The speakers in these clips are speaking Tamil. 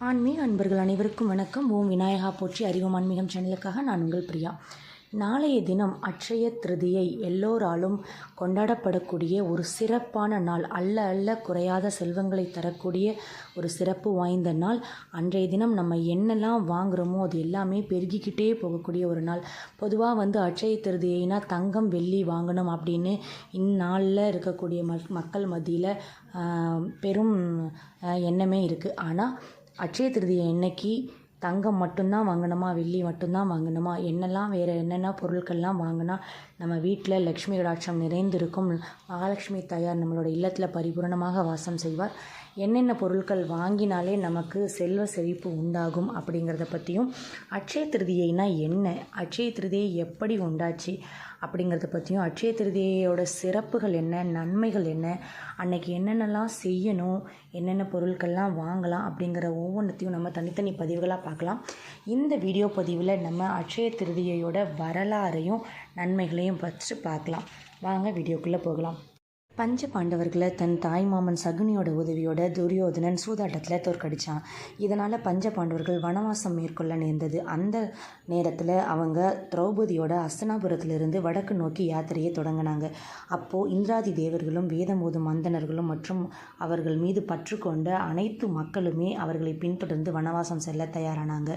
ஆன்மீக அன்பர்கள் அனைவருக்கும் வணக்கம். ஓம் விநாயகா போற்றி அறிவோம் ஆன்மீகம் சேனலுக்காக நான் உங்கள் பிரியா. நாளைய தினம் அட்சய திருதியை எல்லோராலும் கொண்டாடப்படக்கூடிய ஒரு சிறப்பான நாள் அல்ல அல்ல குறையாத செல்வங்களை தரக்கூடிய ஒரு சிறப்பு வாய்ந்த நாள். அன்றைய தினம் நம்ம என்னெல்லாம் வாங்குகிறோமோ அது எல்லாமே பெருகிக்கிட்டே போகக்கூடிய ஒரு நாள். பொதுவாக வந்து அட்சய திருதியைனா தங்கம் வெள்ளி வாங்கணும் அப்படின்னு இந்நாளில் இருக்கக்கூடிய மக்கள் மத்தியில் பெரும் எண்ணமே இருக்குது ஆனால் அட்சய திருதியை அன்னைக்கு தங்கம் மட்டும்தான் வாங்கணுமா வெள்ளி மட்டும்தான் வாங்கணுமா என்னெல்லாம் வேறு என்னென்ன பொருட்கள்லாம் வாங்கினா நம்ம வீட்டில் லக்ஷ்மி கடாட்சம் நிறைந்திருக்கும். மகாலட்சுமி தாயார் நம்மளோட இல்லத்தில் பரிபூரணமாக வாசம் செய்வார். என்னென்ன பொருட்கள் வாங்கினாலே நமக்கு செல்வ செழிப்பு உண்டாகும் அப்படிங்கிறத பற்றியும் அட்சய திருதியைனா என்ன? அட்சய திருதியை எப்படி உண்டாச்சு அப்படிங்கிறத பற்றியும் அட்சய திருதியோட சிறப்புகள் என்ன? நன்மைகள் என்ன? அன்னைக்கு என்னென்னலாம் செய்யணும்? என்னென்ன பொருட்கள்லாம் வாங்கலாம்? அப்படிங்கிற ஒவ்வொன்றத்தையும் நம்ம தனித்தனி பதிவுகளாக பார்க்கலாம். இந்த வீடியோ பதிவில் நம்ம அட்சய திருதியையோட வரலாறையும் நன்மைகளையும் பற்றி பார்க்கலாம். வாங்க வீடியோக்குள்ளே போகலாம். பஞ்ச பாண்டவர்களை தன் தாய் மாமன் சகுனியோட உதவியோட துரியோதனன் சூதாட்டத்தில் தோற்கடித்தான் இதனால் பஞ்ச பாண்டவர்கள் வனவாசம் மேற்கொள்ள நேர்ந்தது. அந்த நேரத்தில் அவங்க திரௌபதியோட அஸ்தனாபுரத்திலிருந்து வடக்கு நோக்கி யாத்திரையை தொடங்கினாங்க. அப்போது இந்திராதி தேவர்களும் வேதமோதும் மந்தனர்களும் மற்றும் அவர்கள் மீது பற்று கொண்ட அனைத்து மக்களுமே அவர்களை பின்தொடர்ந்து வனவாசம் செல்ல தயாரானாங்க.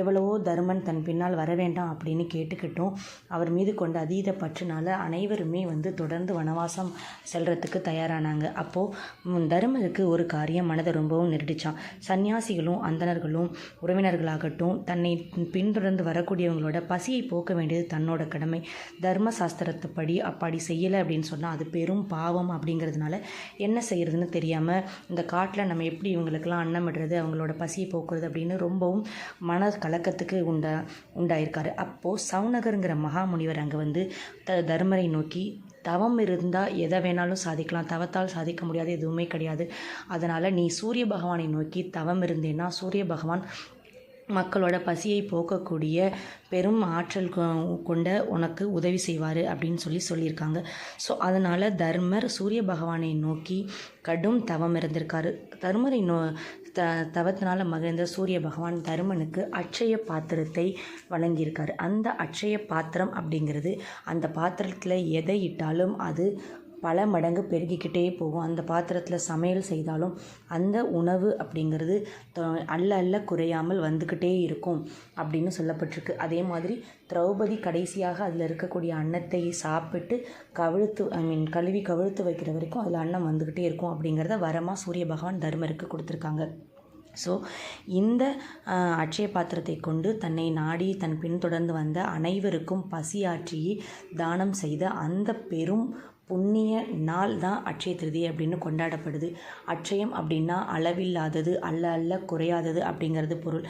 எவ்வளவோ தர்மன் தன் பின்னால் வர வேண்டாம் அப்படின்னு கேட்டுக்கிட்டும் அவர் மீது கொண்ட அதீத பற்றினால் அனைவருமே வந்து தொடர்ந்து வனவாசம் செல்கிறதுக்கு தயாரானாங்க. அப்போது தருமருக்கு ஒரு காரியம் மனதை ரொம்பவும் நெருடிச்சான். சன்னியாசிகளும் அந்தணர்களும் உறவினர்களாகட்டும் தன்னை பின்தொடர்ந்து வரக்கூடியவங்களோட பசியை போக்க வேண்டியது தன்னோட கடமை. தர்ம சாஸ்திரத்துப்படி அப்படி செய்யலை அப்படின்னு சொன்னால் அது பெரும் பாவம் அப்படிங்கிறதுனால என்ன செய்கிறதுன்னு தெரியாமல் இந்த காட்டில் நம்ம எப்படி இவங்களுக்கெல்லாம் அன்னமிடுறது அவங்களோட பசியை போக்குறது அப்படின்னு ரொம்பவும் மன கலக்கத்துக்கு உண்டா உண்டாயிருக்காரு. அப்போது சவுனகருங்கிற மகாமுனிவர் அங்கே வந்து த தர்மரை நோக்கி தவம் இருந்தால் எதை வேணாலும் சாதிக்கலாம். தவத்தால் சாதிக்க முடியாது எதுவுமே கிடையாது. அதனால் நீ சூரிய பகவானை நோக்கி தவம் இருந்தேன்னா சூரிய பகவான் மக்களோட பசியை போக்கக்கூடிய பெரும் ஆற்றல் கொண்ட உனக்கு உதவி செய்வார் அப்படின்னு சொல்லி சொல்லியிருக்காங்க. ஸோ அதனால் தர்மர் சூரிய பகவானை நோக்கி கடும் தவம் இருந்திருக்காரு. தர்மரை நோ த தவத்தினால் மகிழ்ந்த சூரிய பகவான் தருமனுக்கு அட்சய பாத்திரத்தை வழங்கியிருக்காரு. அந்த அட்சய பாத்திரம் அப்படிங்கிறது அந்த பாத்திரத்தில் எதை இட்டாலும் அது பல மடங்கு பெருகிக்கிட்டே போகும். அந்த பாத்திரத்தில் சமையல் செய்தாலும் அந்த உணவு அப்படிங்கிறது அல்ல அல்ல குறையாமல் வந்துக்கிட்டே இருக்கும் அப்படின்னு சொல்லப்பட்டிருக்கு. அதே மாதிரி திரௌபதி கடைசியாக அதில் இருக்கக்கூடிய அன்னத்தை சாப்பிட்டு கவிழ்த்து ஐ மீன் கழுவி கவிழ்த்து வைக்கிற வரைக்கும் அதில் அன்னம் வந்துக்கிட்டே இருக்கும் அப்படிங்கிறத வரமாக சூரிய பகவான் தர்மருக்கு கொடுத்துருக்காங்க. ஸோ இந்த அட்சய பாத்திரத்தை கொண்டு தன்னை நாடி தன் பின்தொடர்ந்து வந்த அனைவருக்கும் பசியாற்றி தானம் செய்த அந்த பெரும் புண்ணிய நாள் தான் அட்சய திருதி அப்படின்னு கொண்டாடப்படுது. அட்சயம் அப்படின்னா அளவில்லாதது அல்ல அல்ல குறையாதது அப்படிங்கிறது பொருள்.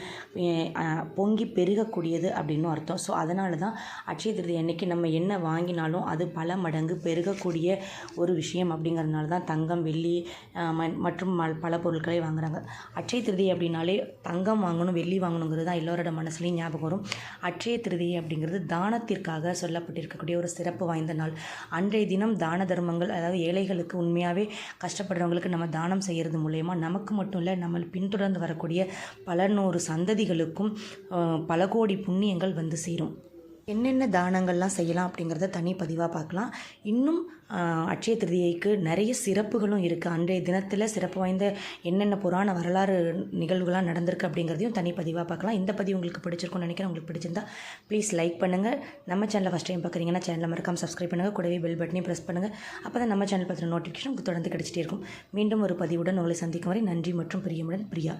பொங்கி பெருகக்கூடியது அப்படின்னு அர்த்தம். ஸோ அதனால தான் அட்சய திருதி அன்னைக்கு நம்ம என்ன வாங்கினாலும் அது பல மடங்கு பெருகக்கூடிய ஒரு விஷயம் அப்படிங்கிறதுனால தான் தங்கம் வெள்ளி மற்றும் பல பொருட்களை வாங்குறாங்க. அட்சய திருதி அப்படின்னாலே தங்கம் வாங்கணும் வெள்ளி வாங்கணுங்கிறது தான் எல்லோரோட மனசுலையும் ஞாபகம் வரும். அட்சய திருதி அப்படிங்கிறது தானத்திற்காக சொல்லப்பட்டிருக்கக்கூடிய ஒரு சிறப்பு வாய்ந்த நாள். அன்றைய தினம் தான் தர்மங்கள் அதாவது ஏழைகளுக்கு உண்மையாகவே கஷ்டப்படுறவங்களுக்கு நம்ம தானம் செய்கிறது மூலயமா நமக்கு மட்டும் இல்லை நம்ம பின்தொடர்ந்து வரக்கூடிய பல நூறு சந்ததிகளுக்கும் பல கோடி புண்ணியங்கள் வந்து சேரும். என்னென்ன தானங்கள்லாம் செய்யலாம் அப்படிங்கிறத தனி பதிவாக பார்க்கலாம். இன்னும் அட்சய திருதியைக்கு நிறைய சிறப்புகளும் இருக்குது அன்றைய தினத்தில் சிறப்பு வாய்ந்த என்னென்ன புராண வரலாறு நிகழ்வுகளாக நடந்திருக்கு அப்படிங்கிறதையும் தனி பதிவாக பார்க்கலாம். இந்த பதிவு உங்களுக்கு பிடிச்சிருக்கும்னு நினைக்கிறேன். உங்களுக்கு பிடிச்சிருந்தா ப்ளீஸ் லைக் பண்ணுங்கள் நம்ம சேனலை ஃபஸ்ட் டைம் பார்க்குறீங்கன்னா சேனலை மறக்காம சப்ஸ்கிரைப் பண்ணுங்கள் கூடவே பெல் பட்டனையும் ப்ரெஸ் பண்ணுங்கள் அப்போ தான் நம்ம சேனல் பற்றின நோட்டிஃபிகேஷன் உங்களுக்கு தொடர்ந்து கிடச்சிட்டே இருக்கும். மீண்டும் ஒரு பதிவுடன் உங்களை சந்திக்கும் வரை நன்றி மற்றும் பிரியமுடன் பிரியா.